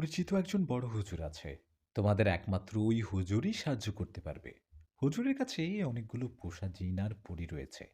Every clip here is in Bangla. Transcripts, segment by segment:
পরিচিত একজন বড় হুজুর আছে। তোমাদের একমাত্র ওই হুজুরই সাহায্য করতে পারবে। হুজুরের কাছে অনেকগুলো পোষা জিন আর পরি রয়েছে।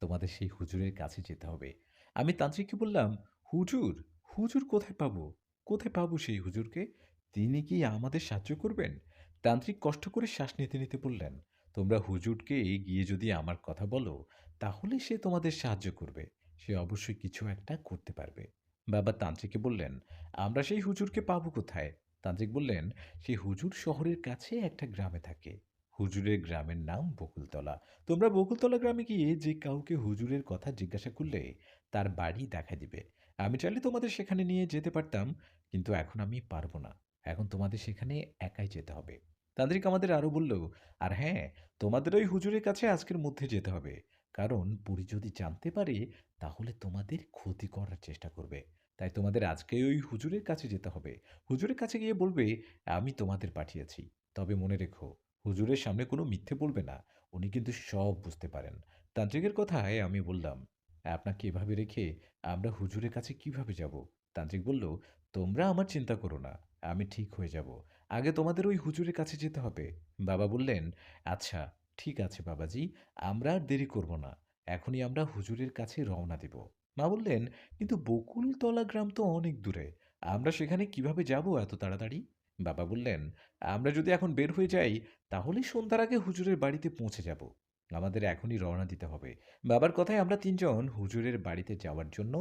তোমাদের সেই হুজুরের কাছে যেতে হবে। আমি তান্ত্রিককে বললাম, হুজুর হুজুর কোথায় পাবো? কোথায় পাবো সেই হুজুরকে? তিনি কি আমাদের সাহায্য করবেন? তান্ত্রিক কষ্ট করে শ্বাস নিতে নিতে বললেন, তোমরা হুজুরকে গিয়ে যদি আমার কথা বলো, তাহলে সে তোমাদের সাহায্য করবে। সে অবশ্যই কিছু একটা করতে পারবে। বাবা তান্ত্রিককে বললেন, আমরা সেই হুজুরকে পাবো কোথায়? তান্ত্রিক বললেন সেই হুজুর শহরের কাছে একটা গ্রামে থাকে। হুজুরের গ্রামের নাম বকুলতলা। তোমরা বকুলতলা গ্রামে গিয়ে যে কাউকে হুজুরের কথা জিজ্ঞাসা করলে, তার বাড়ি দেখা দিবে। আমি চাইলে তোমাদের সেখানে নিয়ে যেতে পারতাম, কিন্তু এখন আমি পারব না। এখন তোমাদের সেখানে একাই যেতে হবে। তান্ত্রিক আমাদের আরও বলল, আর হ্যাঁ তোমাদের ওই হুজুরের কাছে আজকের মধ্যে যেতে হবে। কারণ পুরী যদি জানতে পারে, তাহলে তোমাদের ক্ষতি করার চেষ্টা করবে। তাই তোমাদের আজকে ওই হুজুরের কাছে যেতে হবে। হুজুরের কাছে গিয়ে বলবে, আমি তোমাদের পাঠিয়েছি। তবে মনে রেখো, হুজুরের সামনে কোনো মিথ্যে বলবে না। উনি কিন্তু সব বুঝতে পারেন। তান্ত্রিকের কথায় আমি বললাম, আপনাকে এভাবে রেখে আমরা হুজুরের কাছে কীভাবে যাব? তান্ত্রিক বলল, তোমরা আমার চিন্তা করো না, আমি ঠিক হয়ে যাব। আগে তোমাদের ওই হুজুরের কাছে যেতে হবে। বাবা বললেন আচ্ছা ঠিক আছে বাবাজি, আমরা আর দেরি করব না। এখনই আমরা হুজুরের কাছে রওনা দেব। মা বললেন, কিন্তু বকুলতলা গ্রাম তো অনেক দূরে, আমরা সেখানে কীভাবে যাব এত তাড়াতাড়ি? বাবা বললেন, আমরা যদি এখন বের হয়ে যাই তাহলে সন্ধ্যার আগে হুজুরের বাড়িতে পৌঁছে যাব। আমাদের এখনই রওনা দিতে হবে। বাবার কথায় আমরা তিনজন হুজুরের বাড়িতে যাওয়ার জন্য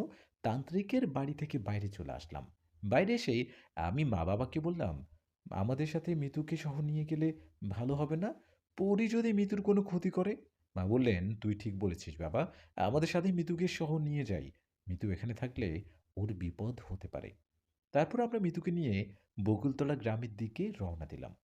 তান্ত্রিকের বাড়ি থেকে বাইরে চলে আসলাম। বাইরে এসে আমি মা বাবাকে বললাম, আমাদের সাথে মিতুকে সহ নিয়ে গেলে ভালো হবে না? পরি যদি মিতুর কোনো ক্ষতি করে? মা বললেন, তুই ঠিক বলেছিস বাবা। আমাদের সাথে মিতুকে সহ নিয়ে যাই। মিতু এখানে থাকলে ওর বিপদ হতে পারে। তারপর আমরা মিতুকে নিয়ে বকুলতলা গ্রামের দিকে রওনা দিলাম।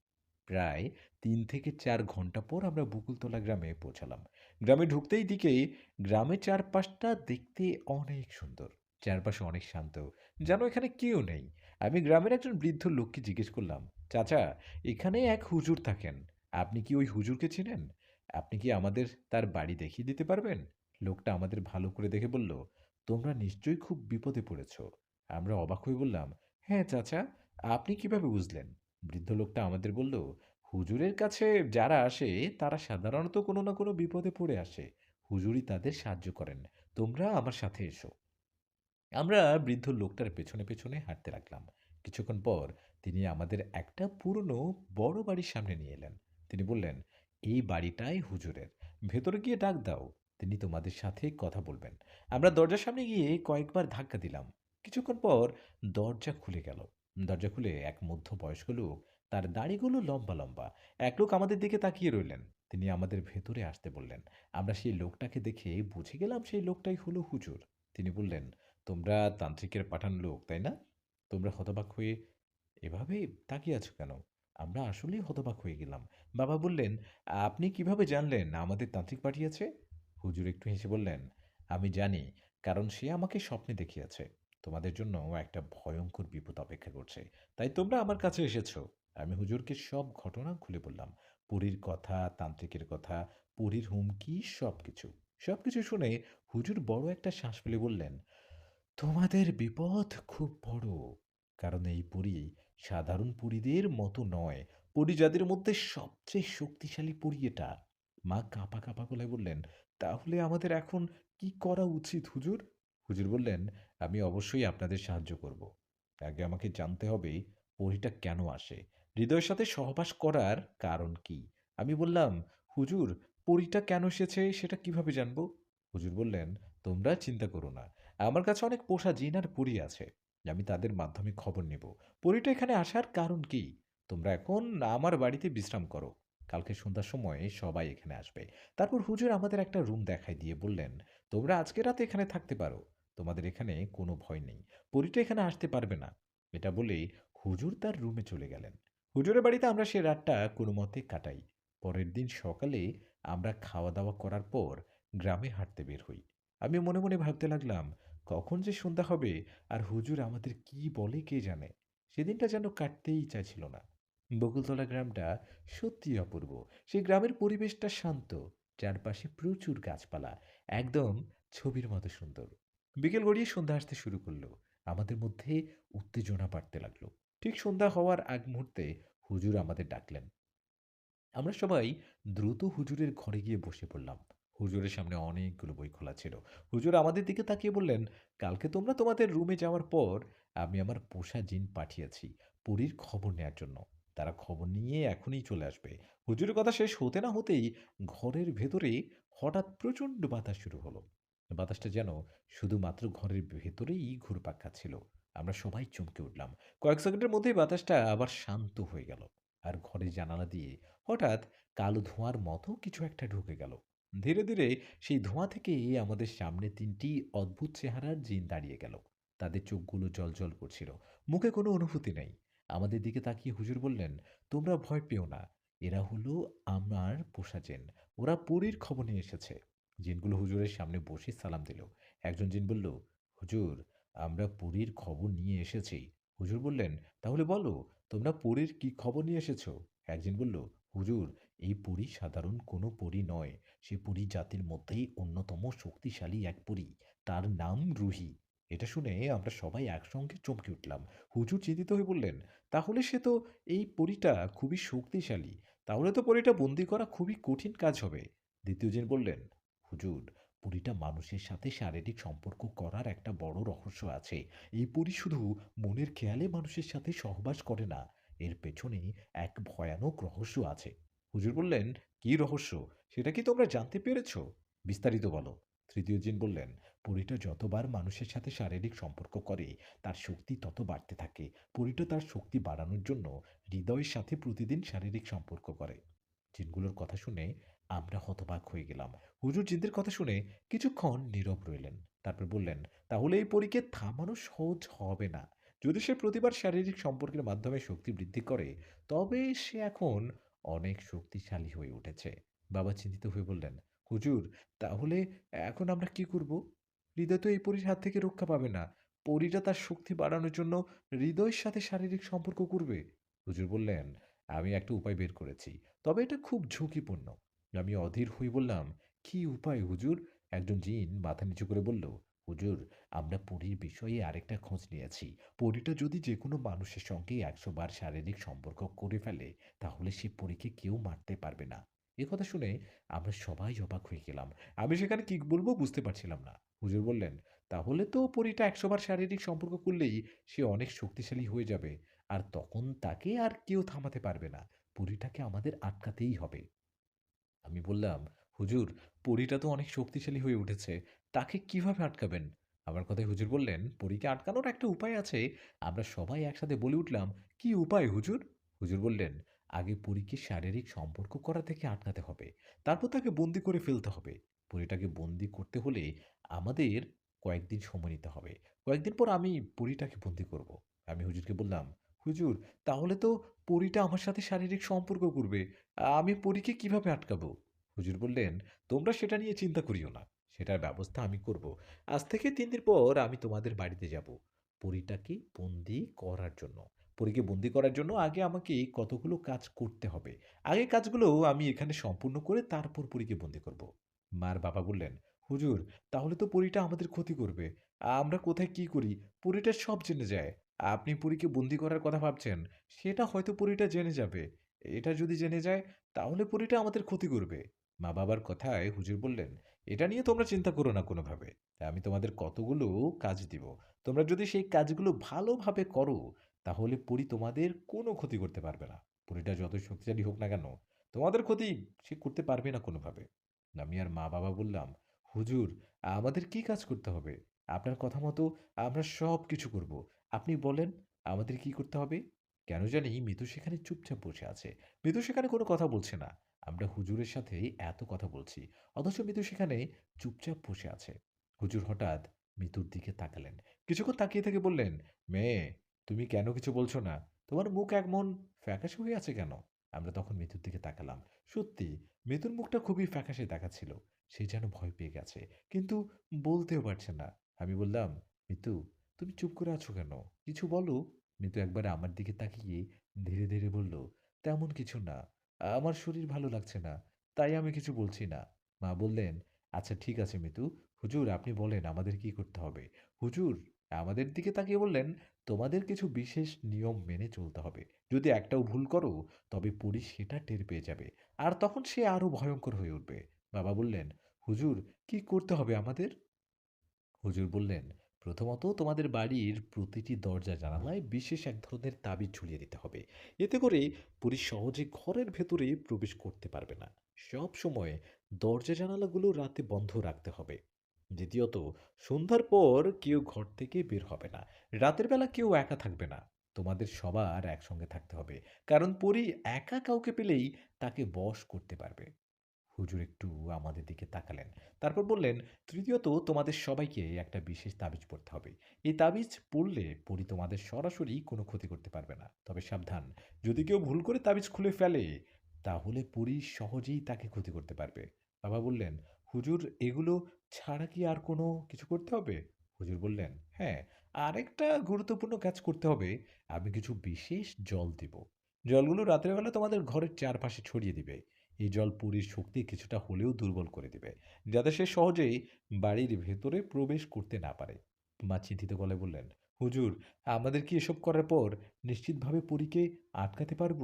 প্রায় তিন থেকে চার ঘণ্টা পর আমরা বকুলতলা গ্রামে পৌঁছালাম। গ্রামে ঢুকতেই দিকে গ্রামের চারপাশটা দেখতে অনেক সুন্দর। চারপাশে অনেক শান্ত। যেন এখানে কেউ নেই। আমি গ্রামের একজন বৃদ্ধ লোককে জিজ্ঞেস করলাম, চাচা, এখানে এক হুজুর থাকেন। আপনি কি ওই হুজুরকে চিনেন? আপনি কি আমাদের তার বাড়ি দেখিয়ে দিতে পারবেন? লোকটা আমাদের ভালো করে দেখে বলল, তোমরা নিশ্চয়ই খুব বিপদে পড়েছ। আমরা অবাক হয়ে বললাম হ্যাঁ চাচা, আপনি কীভাবে বুঝলেন? বৃদ্ধ লোকটা আমাদের বলল, হুজুরের কাছে যারা আসে, তারা সাধারণত কোনো না কোনো বিপদে পড়ে আসে। হুজুরই তাদের সাহায্য করেন। তোমরা আমার সাথে এসো। আমরা বৃদ্ধ লোকটার পেছনে পেছনে হাঁটতে লাগলাম। কিছুক্ষণ পর তিনি আমাদের একটা পুরনো বড় বাড়ির সামনে নিয়ে এলেন। তিনি বললেন, এই বাড়িটাই হুজুরের। ভেতরে গিয়ে ডাক দাও। তিনি তোমাদের সাথে কথা বলবেন। আমরা দরজার সামনে গিয়ে কয়েকবার ধাক্কা দিলাম। কিছুক্ষণ পর দরজা খুলে গেল। দরজা খুলে এক মধ্যবয়স্ক লোক, তার দাড়িগুলো লম্বা লম্বা। এক লোক আমাদের দিকে তাকিয়ে রইলেন। তিনি আমাদের ভেতরে আসতে বললেন। আমরা সেই লোকটাকে দেখে বুঝে গেলাম সেই লোকটাই হলো হুজুর। তিনি বললেন, তোমরা তান্ত্রিকের পাঠান লোক, তাই না? তোমরা হতবাক হয়ে এভাবে তাকিয়ে আছো কেন? আমরা আসলেই হতবাক হয়ে গেলাম। বাবা বললেন, আপনি কীভাবে জানলেন আমাদের তান্ত্রিক পাঠিয়েছে? হুজুর একটু হেসে বললেন, আমি জানি, কারণ সে আমাকে স্বপ্নে দেখিয়েছে। তোমাদের জন্য একটা ভয়ঙ্কর বিপদ অপেক্ষা করছে। তাই তোমরা আমার কাছে এসেছ। আমি হুজুরকে সব ঘটনা খুলে বললাম। পুরীর কথা, তান্ত্রিকের কথা, পুরীর হুমকি সব কিছু সব কিছু শুনে হুজুর বড় একটা শ্বাস ফেলে বললেন, তোমাদের বিপদ খুব বড়, কারণ এই পুরী সাধারণ পুরীদের মতো নয়, পুরী যাদের মধ্যে সবচেয়ে শক্তিশালী পুরী এটা। মা কাঁপা কাঁপা গলায় বললেন, তাহলে আমাদের এখন কি করা উচিত হুজুর? হুজুর বললেন, আমি অবশ্যই আপনাদের সাহায্য করব। আগে আমাকে জানতে হবে পরীটা কেন আসে। হৃদয়ের সাথে সহবাস করার কারণ কি? আমি বললাম, হুজুর, পরীটা কেন এসেছে সেটা কীভাবে জানব? হুজুর বললেন, তোমরা চিন্তা করো না। আমার কাছে অনেক পোষা জিন আর পরী আছে। আমি তাদের মাধ্যমে খবর নেব। পরিটা এখানে আসার কারণ কি? তোমরা এখন আমার বাড়িতে বিশ্রাম করো। কালকে সন্ধ্যার সময় সবাই এখানে আসবে। তারপর হুজুর আমাদের একটা রুম দেখাই দিয়ে বললেন, তোমরা আজকে রাতে এখানে থাকতে পারো। তোমাদের এখানে কোনো ভয় নেই। পরিটা এখানে আসতে পারবে না। এটা বলে হুজুর তার রুমে চলে গেলেন। হুজুরের বাড়িতে আমরা সে রাতটা কোনো মতে কাটাই। পরের দিন সকালে আমরা খাওয়া দাওয়া করার পর গ্রামে হাঁটতে বের হই। আমি মনে মনে ভাবতে লাগলাম কখন যে সন্ধ্যা হবে আর হুজুর আমাদের কি বলে কে জানে? সেদিনটা যেন কাটতেই চাইছিল না। বকুলতলা গ্রামটা সত্যি অপূর্ব। সেই গ্রামের পরিবেশটা শান্ত। চারপাশে প্রচুর গাছপালা। একদম ছবির মতো সুন্দর। বিকেল গড়িয়ে সন্ধ্যা আসতে শুরু করল। আমাদের মধ্যে উত্তেজনা বাড়তে লাগল। ঠিক সন্ধ্যা হওয়ার আগ মুহূর্তে হুজুর আমাদের ডাকলেন। আমরা সবাই দ্রুত হুজুরের ঘরে গিয়ে বসে পড়লাম। হুজুরের সামনে অনেকগুলো বই খোলা ছিল। হুজুর আমাদের দিকে তাকিয়ে বললেন, "কালকে তোমরা তোমাদের রুমে যাওয়ার পর আমি আমার পোষা জিন পাঠিয়েছি পুরীর খবর নেয়ার জন্য। তারা খবর নিয়ে এখনই চলে আসবে।" হুজুরের কথা শেষ হতে না হতেই ঘরের ভেতরে হঠাৎ প্রচণ্ড বাতাস শুরু হলো। বাতাসটা যেন শুধুমাত্র ঘরের ভেতরেই ঘুরপাক খাচ্ছিল। আমরা সবাই চমকে উঠলাম। কয়েক সেকেন্ডের মধ্যেই বাতাসটা আবার শান্ত হয়ে গেল। আর ঘরের জানালা দিয়ে হঠাৎ কালো ধোঁয়ার মতো কিছু একটা ঢুকে গেল। ধীরে, ধীরে সেই ধোঁয়া থেকে আমাদের সামনে তিনটি অদ্ভুত চেহারার জিন দাঁড়িয়ে গেল। তাদের চোখগুলো জ্বলজ্বল করছিল। মুখে কোনো অনুভূতি নেই। আমাদের দিকে তাকিয়ে হুজুর বললেন, "তোমরা ভয় পেও না। এরা হলো আমার পোষা জেন ওরা পরীর খবর নিয়ে এসেছে।" জিনগুলো হুজুরের সামনে বসে সালাম দিল। একজন জিন বলল, "হুজুর, আমরা পরীর খবর নিয়ে এসেছি।" হুজুর বললেন, "তাহলে বলো, তোমরা পরীর কি খবর নিয়ে এসেছ?" একজন বলল, "হুজুর, এই পরী সাধারণ কোনো পরী নয়। সে পরী জাতির মধ্যেই অন্যতম শক্তিশালী এক পরী। তার নাম রুহি।" এটা শুনে আমরা সবাই একসঙ্গে চমকে উঠলাম। হুজুর চিন্তিত হয়ে বললেন, "তাহলে সে তো এই পরীটা খুবই শক্তিশালী। তাহলে তো পরীটা বন্দি করা খুবই কঠিন কাজ হবে।" দ্বিতীয় জন বললেন, "হুজুর, পরীটা মানুষের সাথে শারীরিক সম্পর্ক করার একটা বড় রহস্য আছে। এই পরী শুধু মনের খেয়ালে মানুষের সাথে সহবাস করে না। এর পেছনে এক ভয়ানক রহস্য আছে।" হুজুর বললেন, "কী রহস্য? সেটা কি তোমরা জানতে পেরেছ? বিস্তারিত বলো।" তৃতীয় জিন বললেন, "পরীটা যতবার মানুষের সাথে শারীরিক সম্পর্ক করে, তার শক্তি তত বাড়তে থাকে। পরীটা তার শক্তি বাড়ানোর জন্য হৃদয়ের সাথে প্রতিদিন শারীরিক সম্পর্ক করে।" জিনগুলোর কথা শুনে আমরা হতবাক হয়ে গেলাম। হুজুর জিনদের কথা শুনে কিছুক্ষণ নীরব রইলেন। তারপর বললেন, "তাহলে এই পরীকে থামানো সহজ হবে না। যদি সে প্রতিবার শারীরিক সম্পর্কের মাধ্যমে শক্তি বৃদ্ধি করে, তবে সে এখন অনেক শক্তিশালী হয়ে উঠেছে।" বাবা চিন্তিত হয়ে বললেন, "হুজুর, তাহলে এখন আমরা কি করব? হৃদয় তো এই পরীর হাত থেকে রক্ষা পাবে না। পরীটা তার শক্তি বাড়ানোর জন্য হৃদয়ের সাথে শারীরিক সম্পর্ক করবে।" হুজুর বললেন, "আমি একটা উপায় বের করেছি। তবে এটা খুব ঝুঁকিপূর্ণ।" আমি অধীর হয়ে বললাম, "কী উপায় হুজুর?" একজন জিন মাথা নিচু করে বলল, "হুজুর, আমরা পরীর বিষয়ে আরেকটা খোঁজ নিয়েছি। পরীটা যদি যেকোনো মানুষের সঙ্গে ১০০ বার শারীরিক সম্পর্ক করে ফেলে, তাহলে সে পরীকে কেউ মারতে পারবে না।" এ কথা শুনে আমরা সবাই অবাক হয়ে গেলাম। আমি সেখানে কি বলব বুঝতে পারছিলাম না। হুজুর বললেন, "তাহলে তো পরীটা ১০০ বার শারীরিক সম্পর্ক করলেই সে অনেক শক্তিশালী হয়ে যাবে। আর তখন তাকে আর কেউ থামাতে পারবে না। পরীটাকে আমাদের আটকাতেই হবে।" আমি বললাম, "হুজুর, পরীটা তো অনেক শক্তিশালী হয়ে উঠেছে। তাকে কীভাবে আটকাবেন?" আমার কথায় হুজুর বললেন, "পরীকে আটকানোর একটা উপায় আছে।" আমরা সবাই একসাথে বলে উঠলাম, "কী উপায় হুজুর?" হুজুর বললেন, "আগে পরীকে শারীরিক সম্পর্ক করা থেকে আটকাতে হবে। তারপর তাকে বন্দি করে ফেলতে হবে। পরীটাকে বন্দি করতে হলে আমাদের কয়েকদিন সময় নিতে হবে। কয়েকদিন পর আমি পরীটাকে বন্দি করব।" আমি হুজুরকে বললাম, "হুজুর, তাহলে তো পরীটা আমার সাথে শারীরিক সম্পর্ক করবে। আমি পরীকে কীভাবে আটকাবো?" হুজুর বললেন, "তোমরা সেটা নিয়ে চিন্তা করিও না। সেটার ব্যবস্থা আমি করব। আজ থেকে তিন দিন পর আমি তোমাদের বাড়িতে যাব। পরীটাকে বন্দি করার জন্য। পরীকে বন্দি করার জন্য আগে আমাকে কতগুলো কাজ করতে হবে। আগে কাজগুলো আমি এখানে সম্পূর্ণ করে তারপর পরীকে বন্দি করব।" মার বাবা বললেন, "হুজুর, তাহলে তো পরীটা আমাদের ক্ষতি করবে। আমরা কোথায় কি করি, পরীটা সব জেনে যায়। আপনি পরীকে বন্দি করার কথা ভাবছেন, সেটা হয়তো পরীটা জেনে যাবে। এটা যদি জেনে যায়, তাহলে পরীটা আমাদের ক্ষতি করবে।" মা-বাবার কথায় হুজুর বললেন, "এটা নিয়ে তোমরা চিন্তা করো না কোনোভাবে। আমি তোমাদের কতগুলো কাজ দিব। তোমরা যদি সেই কাজগুলো ভালোভাবে করো, তাহলে পরী তোমাদের কোনো ক্ষতি করতে পারবে না। পরীটা যত শক্তিশালী হোক না কেন, তোমাদের ক্ষতি সে করতে পারবে না কোনোভাবে।" আমি আর মা-বাবা বললাম, "হুজুর, আমাদের কি কাজ করতে হবে? আপনার কথা মতো আমরা সব কিছু করব। আপনি বলেন, আমাদের কি করতে হবে?" কেন জানি মিতু সেখানে চুপচাপ বসে আছে। মিতু সেখানে কোনো কথা বলছে না। আমরা হুজুরের সাথে এত কথা বলছি, অথচ মিতু সেখানে চুপচাপ বসে আছে। হুজুর হঠাৎ মিতুর দিকে তাকালেন। কিছুক্ষণ তাকিয়ে থেকে বললেন, "মেয়ে, তুমি কেন কিছু বলছো না? তোমার মুখ এমন ফ্যাকাশে হয়ে আছে কেন?" আমরা তখন মিতুর দিকে তাকালাম। সত্যি, মিতুর মুখটা খুবই ফ্যাকাশে দেখাচ্ছিল। সে যেন ভয় পেয়ে গেছে, কিন্তু বলতেও পারছে না। আমি বললাম, "মিতু, তুমি চুপ করে আছো কেন? কিছু বলো।" মিতু একবার আমার দিকে তাকিয়ে ধীরে, ধীরে বলল, "তেমন কিছু না। আমার শরীর ভালো লাগছে না। তাই আমি কিছু বলছি না।" মা বললেন, "আচ্ছা ঠিক আছে মিতু। হুজুর আপনি বলেন আমাদের কি করতে হবে?" "হুজুর, আমাদের দিকে তাকিয়ে বললেন, "তোমাদের কিছু বিশেষ নিয়ম মেনে চলতে হবে। যদি একটাও ভুল করো, তবে পরী সেটা টের পেয়ে যাবে। আর তখন সে আরও ভয়ঙ্কর হয়ে উঠবে।" বাবা বললেন, "হুজুর, কি করতে হবে আমাদের?" হুজুর বললেন, "প্রথমত তোমাদের বাড়ির প্রতিটি দরজা জানালায় বিশেষ এক ধরনের তাবিজ ঝুলিয়ে দিতে হবে। এতে করে পরী সহজে ঘরের ভেতরে প্রবেশ করতে পারবে না। সব সময় দরজা জানালাগুলো রাতে বন্ধ রাখতে হবে। দ্বিতীয়ত, সন্ধ্যার পর কেউ ঘর থেকে বের হবে না। রাতের বেলা কেউ একা থাকবে না। তোমাদের সবার একসঙ্গে থাকতে হবে। কারণ পরী একা কাউকে পেলেই তাকে বশ করতে পারবে।" হুজুর একটু আমাদের দিকে তাকালেন। তারপর বললেন, "তৃতীয়ত তোমাদের সবাইকে একটা বিশেষ তাবিজ পড়তে হবে। এই তাবিজ পড়লে পরী তোমাদের সরাসরি কোনো ক্ষতি করতে পারবে না। তবে সাবধান, যদি কেউ ভুল করে তাবিজ খুলে ফেলে, তাহলে পরী সহজেই তাকে ক্ষতি করতে পারবে।" বাবা বললেন, "হুজুর এগুলো ছাড়া কি আর কোনো কিছু করতে হবে?" হুজুর বললেন, "হ্যাঁ, আরেকটা গুরুত্বপূর্ণ কাজ করতে হবে। আমি কিছু বিশেষ জল দিব। জলগুলো রাতের বেলা তোমাদের ঘরের চারপাশে ছড়িয়ে দিবে। এই জল পুরীর শক্তি কিছুটা হলেও দুর্বল করে দেবে। যাতে সে সহজেই বাড়ির ভেতরে প্রবেশ করতে না পারে। মা চিন্তিত গলায় বললেন, হুজুর, আমাদের কি এসব করার পর নিশ্চিতভাবে পুরীকে আটকাতে পারব?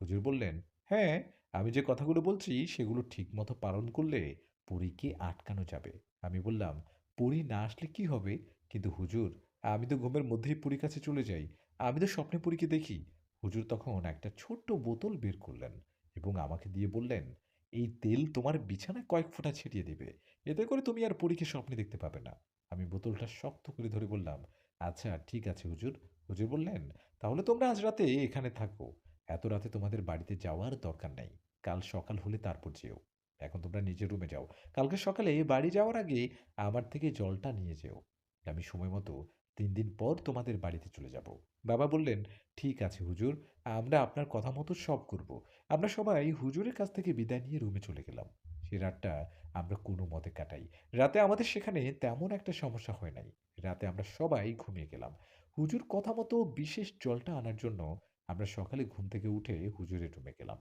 হুজুর বললেন হ্যাঁ আমি যে কথাগুলো বলছি সেগুলো ঠিকমতো পালন করলে পুরীকে আটকানো যাবে। আমি বললাম, পরী না আসলে কি হবে? কিন্তু হুজুর, আমি তো ঘুমের মধ্যেই পরীর কাছে চলে যাই। আমি তো স্বপ্নে পুরীকে দেখি। হুজুর তখন একটা ছোট্ট বোতল বের করলেন। এবং আমাকে দিয়ে বললেন, "এই তেল তোমার বিছানায় কয়েক ফোঁটা ছিটিয়ে দেবে এতে করে তুমি আর পরীকে স্বপ্নে দেখতে পাবে না।" আমি বোতলটা শক্ত করে ধরে বললাম, "আচ্ছা, ঠিক আছে হুজুর।" হুজুর বললেন, "তাহলে তোমরা আজ রাতে এখানে থাকো। এত রাতে তোমাদের বাড়িতে যাওয়ার দরকার নেই। কাল সকাল হলে তারপর যেও। এখন তোমরা নিজের রুমে যাও। কালকে সকালে বাড়ি যাওয়ার আগে আমার থেকে জলটা নিয়ে যেও। আমি সময় মতো তিন দিন পর তোমাদের বাড়িতে চলে যাব।" বাবা বললেন, "ঠিক আছে হুজুর, আমরা আপনার কথা মতো সব করব।" আমরা সবাই হুজুরের কাছ থেকে বিদায় নিয়ে রুমে চলে গেলাম। সে রাতটা আমরা কোনো মতে কাটাই। রাতে আমাদের সেখানে তেমন একটা সমস্যা হয় নাই। রাতে আমরা সবাই ঘুমিয়ে গেলাম। হুজুর কথা মতো বিশেষ জলটা আনার জন্য আমরা সকালে ঘুম থেকে উঠে হুজুরের রুমে গেলাম।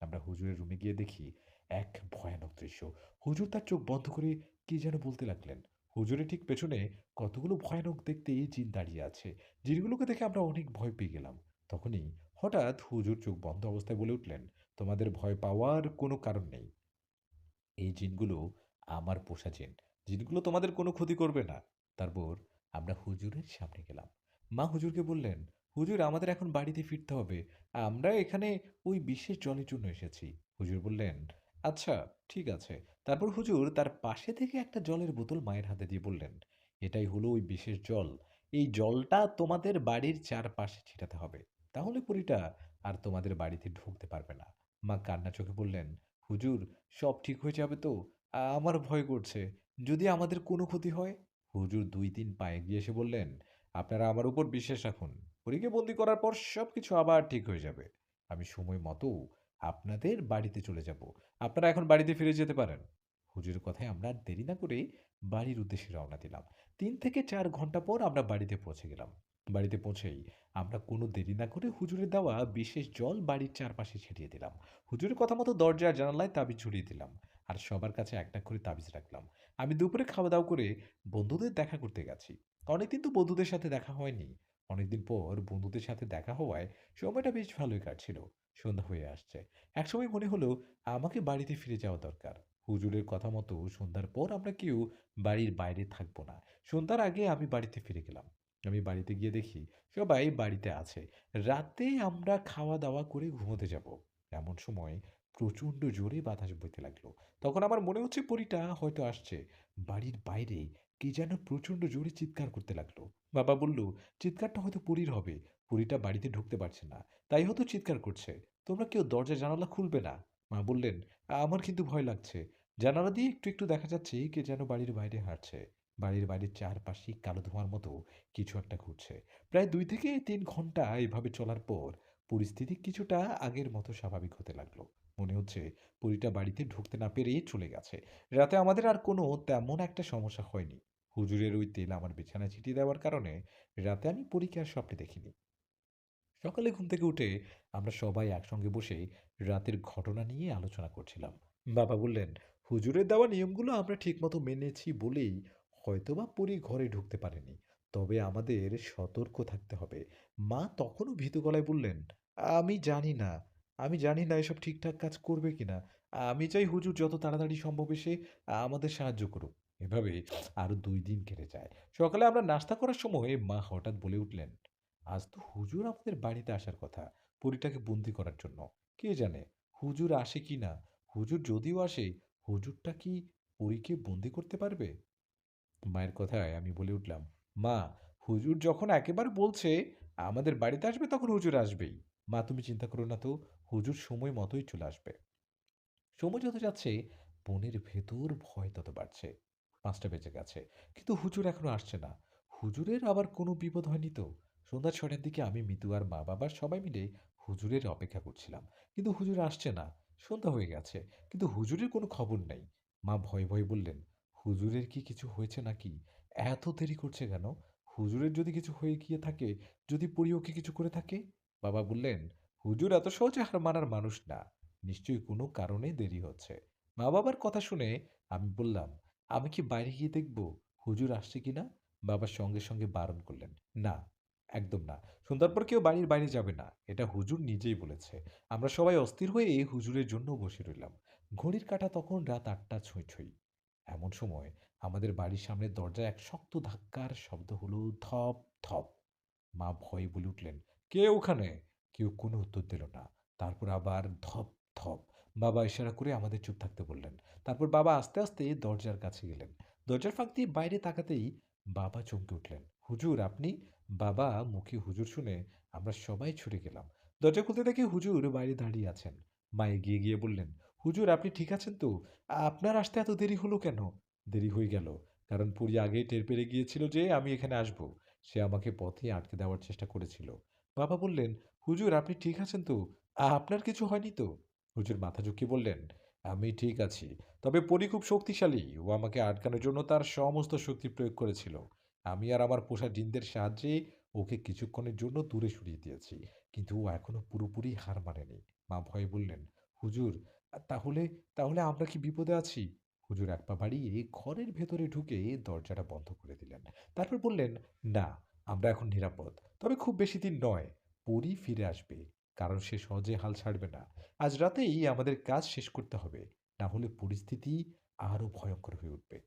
আমরা হুজুরের রুমে গিয়ে দেখি এক ভয়ানক দৃশ্য। হুজুর তার চোখ বন্ধ করে কি যেন বলতে লাগলেন। হুজুরের ঠিক পেছনে কতগুলো ভয়ানক দেখতে এই জিন দাঁড়িয়ে আছে, জিনগুলোকে দেখে আমরা অনেক ভয় পেয়ে গেলাম। তখনই হঠাৎ হুজুর চোখ বন্ধ অবস্থায় বলে উঠলেন, তোমাদের ভয় পাওয়ার কোনো কারণ নেই। এই জিনগুলো আমার পোষা জিন। জিনগুলো তোমাদের কোনো ক্ষতি করবে না। তারপর আমরা হুজুরের সামনে গেলাম। মা হুজুরকে বললেন, হুজুর, আমাদের এখন বাড়িতে ফিরতে হবে। আমরা এখানে ওই বিশেষ জলের জন্য এসেছি। হুজুর বললেন আচ্ছা ঠিক আছে। তারপর হুজুর তার পাশে থেকে একটা জলের বোতল মায়ের হাতে দিয়ে বললেন, এটাই হলো ওই বিশেষ জল। এই জলটা তোমাদের বাড়ির চারপাশে ছিটাতে হবে। তাহলে পরীটা আর তোমাদের বাড়িতে ঢুকতে পারবে না। মা কান্না চোখে বললেন, হুজুর, সব ঠিক হয়ে যাবে তো? আমার ভয় করছে। যদি আমাদের কোনো ক্ষতি হয়? হুজুর দুই তিন পায়ে গিয়ে এসে বললেন, আপনারা আমার উপর বিশ্বাস রাখুন। পরীকে বন্দি করার পর সব কিছু আবার ঠিক হয়ে যাবে। আমি সময় মতো আপনাদের বাড়িতে চলে যাব। আপনারা এখন বাড়িতে ফিরে যেতে পারেন। হুজুরের কথায় আমরা দেরি না করে বাড়ির উদ্দেশ্যে রওনা দিলাম। তিন থেকে চার ঘণ্টা পর আমরা বাড়িতে পৌঁছে গেলাম। বাড়িতে পৌঁছেই আমরা কোনো দেরি না করে হুজুরের দেওয়া বিশেষ জল বাড়ির চারপাশে ছিটিয়ে দিলাম। হুজুরের কথা মতো দরজা আর জানালায় তাবিজ ঝুলিয়ে দিলাম আর সবার কাছে একটা করে তাবিজ রাখলাম। আমি দুপুরে খাওয়া দাওয়া করে বন্ধুদের দেখা করতে গেছি। অনেকদিন তো বন্ধুদের সাথে দেখা হয়নি। অনেকদিন পর বন্ধুদের সাথে দেখা হওয়ায় সময়টা বেশ ভালোই কাটছিল। সন্ধ্যা হয়ে আসছে। একসময় মনে হলো, আমাকে বাড়িতে ফিরে যাওয়া দরকার। হুজুরের কথা মতো সন্ধ্যার পর আমরা কেউ বাড়ির বাইরে থাকব না। সন্ধ্যার আগে আমি বাড়িতে ফিরে গেলাম। আমি বাড়িতে গিয়ে দেখি, সবাই বাড়িতে আছে। রাতে আমরা খাওয়া দাওয়া করে ঘুমোতে যাব। এমন সময় প্রচণ্ড জোরে বাতাস বইতে লাগল। তখন আমার মনে হচ্ছে পরীটা হয়তো আসছে। বাড়ির বাইরে কে যেন প্রচণ্ড জোরে চিৎকার করতে লাগল। বাবা বলল, চিৎকারটা হয়তো পরীর হবে। পরীটা বাড়িতে ঢুকতে পারছে না। তাই হয়তো চিৎকার করছে। তোমরা কেউ দরজা জানালা খুলবে না? মা বললেন, আমার কিন্তু ভয় লাগছে। জানালা দিয়ে একটু একটু দেখা যাচ্ছে কে যেন বাড়ির বাইরে হাঁটছে। বাড়ির বাইরের চারপাশে কালো ধোঁয়ার মতো কিছু একটা ঘুরছে। প্রায় দুই থেকে তিন ঘণ্টা এভাবে চলার পর পরিস্থিতি কিছুটা আগের মতো স্বাভাবিক হতে লাগল। মনে হচ্ছে পুরীটা বাড়িতে ঢুকতে না পেরে চলে গেছে। রাতে আমাদের আর কোনো তেমন একটা সমস্যা হয়নি। হুজুরের ওই তেল আমার বিছানায় ছিটিয়ে দেওয়ার কারণে রাতে আমি পরীকে আর স্বপ্নে দেখিনি। সকালে ঘুম থেকে উঠে আমরা সবাই একসঙ্গে বসে রাতের ঘটনা নিয়ে আলোচনা করছিলাম বাবা বললেন হুজুরের দেওয়া নিয়মগুলো আমরা ঠিকমতো মেনেছি বলেই হয়তোবা পরী ঘরে ঢুকতে পারেনি তবে আমাদের সতর্ক থাকতে হবে। মা তখনও ভীতু গলায় বললেন, "আমি জানি না। আমি জানি না এসব ঠিকঠাক কাজ করবে কিনা। আমি চাই হুজুর যত তাড়াতাড়ি সম্ভব এসে আমাদের সাহায্য করুক।" এভাবে আরও দুই দিন কেটে যায়। সকালে আমরা নাস্তা করার সময় মা হঠাৎ বলে উঠলেন, "আজ তো হুজুর আমাদের বাড়িতে আসার কথা, পরীটাকে বন্দি করার জন্য। কে জানে হুজুর আসে কিনা? হুজুর যদিও আসে, হুজুরটা কি পরীকে বন্দি করতে পারবে?" মায়ের কথায় আমি বলে উঠলাম, "মা, হুজুর যখন একেবারে বলছে আমাদের বাড়িতে আসবে তখন হুজুর আসবেই। মা তুমি চিন্তা করো না তো, হুজুর সময় মতোই চলে আসবে।" সময় যত যাচ্ছে মনের ভেতর ভয় তত বাড়ছে। পাঁচটা বেজে গেছে। কিন্তু হুজুর এখনও আসছে না। হুজুরের আবার কোনো বিপদ হয়নি তো? সন্ধ্যা ৬টার দিকে আমি, মিতু আর মা-বাবা সবাই মিলে হুজুরের অপেক্ষা করছিলাম। কিন্তু হুজুর আসছে না। সন্ধ্যা হয়ে গেছে। কিন্তু হুজুরের কোনো খবর নেই। মা ভয়ে, ভয়ে বললেন, "হুজুরের কি কিছু হয়েছে নাকি? এত দেরি করছে কেন? হুজুরের যদি কিছু হয়ে গিয়ে থাকে, যদি পরী ওকে কিছু করে থাকে?" বাবা বললেন, "হুজুর এত সহজে হার মানার মানুষ না। নিশ্চয়ই কোনো কারণে দেরি হচ্ছে।" মা-বাবার কথা শুনে আমি বললাম, "আমি কি বাইরে গিয়ে দেখব হুজুর আসছে কিনা?" বাবা সঙ্গে, সঙ্গে বারণ করলেন, "না, একদম না। সন্ধ্যার পর কেউ বাড়ির বাইরে যাবে না। এটা হুজুর নিজেই বলেছে।" আমরা সবাই অস্থির হয়ে এই হুজুরের জন্য বসে রইলাম। ঘড়ির কাঁটা তখন রাত আটটা ছুঁই, ছুঁই। এমন সময় আমাদের বাড়ির সামনে দরজায় এক শক্ত ধাক্কার শব্দ হলো ধপ, ধপ। মা ভয়ে বলে উঠলেন, "কে ওখানে?" কেউ কোনো উত্তর দিল না। তারপর আবার ধপ, ধপ। বাবা ইশারা করে আমাদের চুপ থাকতে বললেন। তারপর বাবা আস্তে, আস্তে দরজার কাছে গেলেন। দরজার ফাঁক দিয়ে বাইরে তাকাতেই বাবা চমকে উঠলেন। "হুজুর আপনি?" বাবা মুখে হুজুর শুনে আমরা সবাই ছুটে গেলাম। দরজা খুলতে দেখি হুজুর বাইরে দাঁড়িয়ে আছেন। মা এগিয়ে গিয়ে বললেন, "হুজুর আপনি ঠিক আছেন তো? আপনার আসতে এত দেরি হলো কেন?" দেরি হয়ে গেল। কারণ পরী আগেই টের পেরে গিয়েছিল যে আমি এখানে আসব। সে আমাকে পথে আটকে দেওয়ার চেষ্টা করেছিল। বাবা বললেন, "হুজুর আপনি ঠিক আছেন তো? আপনার কিছু হয়নি তো?" হুজুর মাথা ঝুঁকিয়ে বললেন, "আমি ঠিক আছি। তবে পরী খুব শক্তিশালী। ও আমাকে আটকানোর জন্য তার সমস্ত শক্তি প্রয়োগ করেছিল। আমি আর আমার পোষা জিনদের সাহায্যে ওকে কিছুক্ষণের জন্য দূরে সরিয়ে দিয়েছি। কিন্তু ও এখনও পুরোপুরি হার মানেনি।" মা ভয়ে বললেন, "হুজুর তাহলে তাহলে আমরা কি বিপদে আছি?" হুজুর এক পা বাড়িয়ে ঘরের ভেতরে ঢুকে দরজাটা বন্ধ করে দিলেন। তারপর বললেন, "না, আমরা এখন নিরাপদ। তবে খুব বেশি দিন নয়। পরী ফিরে আসবে। কারণ সে সহজে হাল ছাড়বে না। আজ রাতেই আমাদের কাজ শেষ করতে হবে। না হলে পরিস্থিতি আরও ভয়ঙ্কর হয়ে উঠবে।"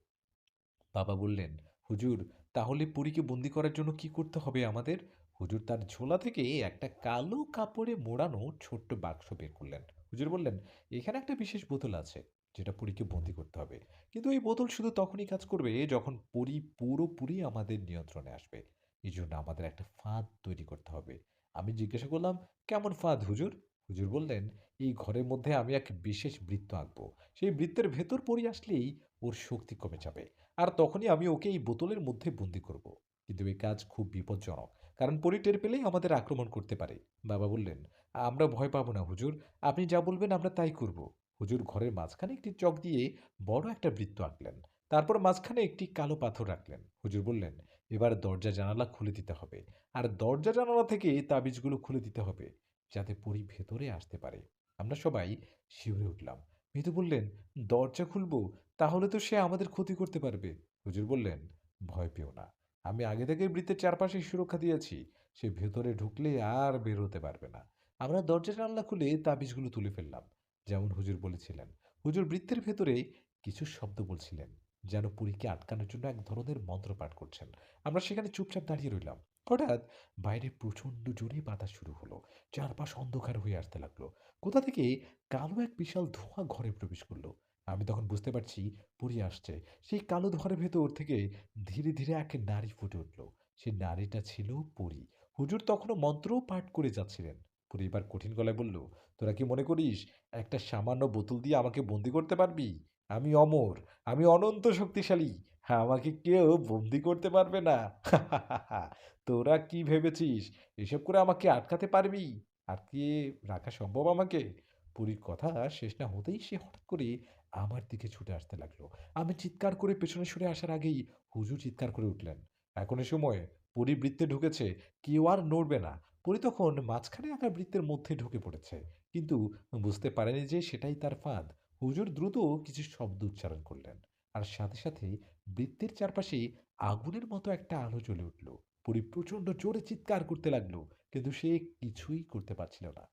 বাবা বললেন, "হুজুর তাহলে পুরীকে বন্দি করার জন্য কি করতে হবে আমাদের?" হুজুর তার ঝোলা থেকে একটা কালো কাপড়ে মোড়ানো ছোট্ট বাক্স বের করলেন। হুজুর বললেন, "এখানে একটা বিশেষ বোতল আছে, যেটা পুরীকে বন্দি করতে হবে। কিন্তু এই বোতল শুধু তখনই কাজ করবে যখন পরী পুরোপুরি আমাদের নিয়ন্ত্রণে আসবে। এই জন্য আমাদের একটা ফাঁদ তৈরি করতে হবে।" আমি জিজ্ঞাসা করলাম, "কেমন ফাঁদ হুজুর?" হুজুর বললেন, "এই ঘরের মধ্যে আমি এক বিশেষ বৃত্ত আঁকবো। সেই বৃত্তের ভেতর পরী আসলেই ওর শক্তি কমে যাবে। আর তখনই আমি ওকে এই বোতলের মধ্যে বন্দি করব। কিন্তু এই কাজ খুব বিপজ্জনক। কারণ পরী টের পেলেই আমাদের আক্রমণ করতে পারে। বাবা বললেন, "আমরা ভয় পাবো না হুজুর। আপনি যা বলবেন আমরা তাই করব।" হুজুর ঘরের মাঝখানে একটি চক দিয়ে বড় একটা বৃত্ত আঁকলেন। তারপর মাঝখানে একটি কালো পাথর রাখলেন। হুজুর বললেন, "এবার দরজা জানালা খুলে দিতে হবে। আর দরজা জানালা থেকে তাবিজগুলো খুলে দিতে হবে, যাতে পরী ভেতরে আসতে পারে।" আমরা সবাই শিউরে উঠলাম। মিতু বললেন, "দরজা খুলবো? তাহলে তো সে আমাদের ক্ষতি করতে পারবে।" হুজুর বললেন, "ভয় পেও না। আমি আগে থেকেই বৃত্তের চারপাশে সুরক্ষা দিয়েছি। সে ভেতরে ঢুকলে আর বের হতে পারবে না।" আমরা দরজা জানালা খুলে তাবিজগুলো তুলে ফেললাম। যেমন হুজুর বলেছিলেন। হুজুর বৃত্তের ভেতরে কিছু শব্দ বলছিলেন। যেন পুরীকে আটকানোর জন্য এক ধরনের মন্ত্র পাঠ করছেন। আমরা সেখানে চুপচাপ দাঁড়িয়ে রইলাম। হঠাৎ বাইরে প্রচণ্ড জোরে বাতাস শুরু হলো। চারপাশ অন্ধকার হয়ে আসতে লাগল। কোথা থেকে কালো এক বিশাল ধোঁয়া ঘরে প্রবেশ করল। আমি তখন বুঝতে পারছি পরী আসছে। সেই কালো ধোঁয়ার ভেতর থেকে ধীরে, ধীরে এক নারী ফুটে উঠল। সেই নারীটা ছিল পরী। হুজুর তখনও মন্ত্র পাঠ করে যাচ্ছিলেন। পরী এবার কঠিন গলায় বলল, "তোরা কি মনে করিস একটা সামান্য বোতল দিয়ে আমাকে বন্দি করতে পারবি? আমি অমর, আমি অনন্ত শক্তিশালী। হ্যাঁ, আমাকে কেউ বন্দি করতে পারবে না। তোরা কি ভেবেছিস এসব করে আমাকে আটকাতে পারবি? আটকিয়ে রাখা সম্ভব আমাকে?" পরীর কথা শেষ না হতেই সে হঠাৎ করে আমার দিকে ছুটে আসতে লাগল। আমি চিৎকার করে পেছনে সরে আসার আগেই হুজুর চিৎকার করে উঠলেন, "এখন এ সময় পরী বৃত্তে ঢুকেছে, কেউ আর নড়বে না।" পরী তখন মাঝখানে আঁকা বৃত্তের মধ্যে ঢুকে পড়েছে। কিন্তু বুঝতে পারেনি যে সেটাই তার ফাঁদ। হুজুর দ্রুত কিছু শব্দ উচ্চারণ করলেন। আর সাথে সাথে বৃত্তের চারপাশে আগুনের মতো একটা আলো জ্বলে উঠল পরি প্রচণ্ড জোরে চিৎকার করতে লাগল কিন্তু সে কিছুই করতে পারছিল না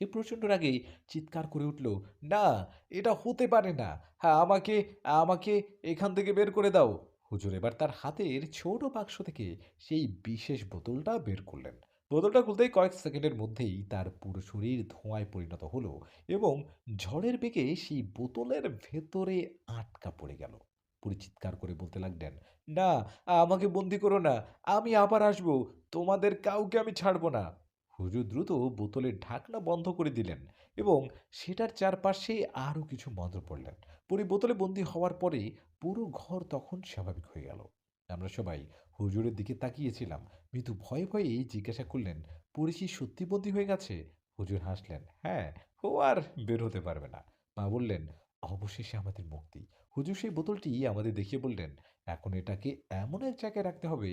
সে প্রচণ্ড রাগে চিৎকার করে উঠল, না, এটা হতে পারে না। হ্যাঁ আমাকে আমাকে এখান থেকে বের করে দাও। হুজুর এবার তার হাতের ছোট বাক্স থেকে সেই বিশেষ বোতলটা বের করলেন। বোতলটা খুলতেই কয়েক সেকেন্ডের মধ্যেই তার পুরো শরীর ধোঁয়ায় পরিণত হলো এবং ঝড়ের বেগে সেই বোতলের ভেতরে আটকা পড়ে গেল। পুরি চিৎকার করে বলতে লাগলেন, না, আমাকে বন্দি করো না, আমি আবার আসব। তোমাদের কাউকে আমি ছাড়বো না। হুজুর দ্রুত বোতলের ঢাকনা বন্ধ করে দিলেন এবং সেটার চারপাশে আরও কিছু মন্ত্র পড়লেন। পরে বোতলে বন্দি হওয়ার পরে পুরো ঘর তখন স্বাভাবিক হয়ে গেল। আমরা সবাই হুজুরের দিকে তাকিয়েছিলাম। মৃদু ভয়ে ভয়ে জিজ্ঞাসা করলেন পরিচি সত্যি বন্দি হয়ে গেছে? হুজুর হাসলেন হ্যাঁ ও আর বের হতে পারবে না। মা বললেন, অবশেষে আমাদের মুক্তি। হুজুর সেই বোতলটি আমাদের দেখিয়ে বললেন, এখন এটাকে এমন এক জায়গায় রাখতে হবে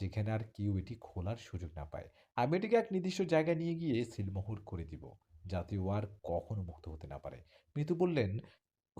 যেখানে আর কেউ এটি খোলার সুযোগ না পায়। আমি এটিকে এক নির্দিষ্ট জায়গায় নিয়ে গিয়ে সিলমোহর করে দিব, যাতে ও আর কখনো মুক্ত হতে না পারে। মৃত্যু বললেন,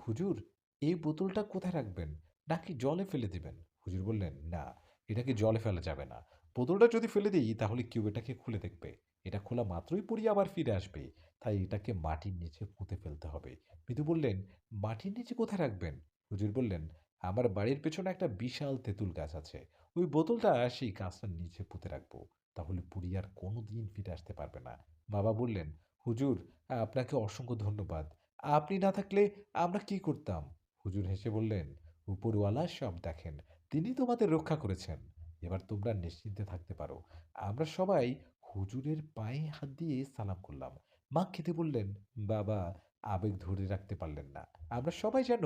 হুজুর, এই বোতলটা কোথায় রাখবেন? নাকি জলে ফেলে দেবেন? হুজুর বললেন, না, এটাকে জলে ফেলা যাবে না। বোতলটা যদি ফেলে দিই, তাহলে কেউ এটাকে খুলে দেখবে। এটা খোলা মাত্রই পড়ি আবার ফিরে আসবে। তাই এটাকে মাটির নিচে পুঁতে ফেলতে হবে। মৃদু বললেন, মাটির নিচে কোথায় রাখবেন? হুজুর বললেন, আমার বাড়ির পেছনে একটা বিশাল তেঁতুল গাছ আছে। ওই বোতলটা সেই গাছটার নিচে পুঁতে রাখব। তাহলে পুরী আর কোনো দিন ফিরে আসতে পারবে না। বাবা বললেন, হুজুর, আপনাকে অসংখ্য ধন্যবাদ। আপনি না থাকলে আমরা কি করতাম? হুজুর হেসে বললেন, উপরওয়ালা সব দেখেন, তিনি তোমাদের রক্ষা করেছেন। এবার তোমরা নিশ্চিন্তে থাকতে পারো। আমরা সবাই হুজুরের পায়ে হাত দিয়ে সালাম করলাম। মা খেতে বললেন, বাবা, আবেগ ধরে রাখতে পারলেন না। আমরা সবাই যেন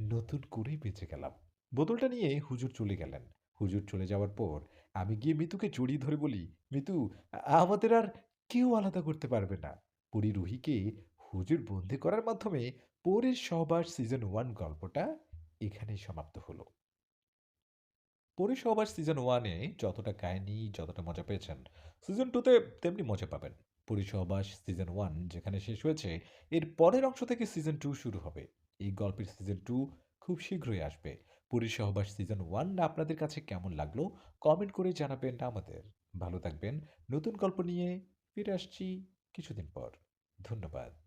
নতুন করে বেঁচে গেলাম। বোতলটা নিয়ে হুজুর চলে গেলেন। হুজুর চলে যাওয়ার পর আমি গিয়ে মিতুকে জড়িয়ে ধরে বলি, মিতু, আমাদের আর কেউ আলাদা করতে পারবে না। পরি রুহিকে হুজুর বন্দি করার মাধ্যমে পরের সহবাস সিজন ওয়ান গল্পটা এখানেই সমাপ্ত হলো। পরের সহবাস সিজন ওয়ানে যতটা কাহিনী, যতটা মজা পেয়েছেন সিজন টুতে তেমনি মজা পাবেন। পরিসহবাস সিজন ওয়ান যেখানে শেষ হয়েছে, এর পরের অংশ থেকে সিজন টু শুরু হবে। এই গল্পের সিজন টু খুব শীঘ্রই আসবে। পরিসহবাস সিজন ওয়ান আপনাদের কাছে কেমন লাগল? কমেন্ট করে জানাবেন আমাদের। ভালো থাকবেন। নতুন গল্প নিয়ে ফিরে আসছি কিছুদিন পর। ধন্যবাদ।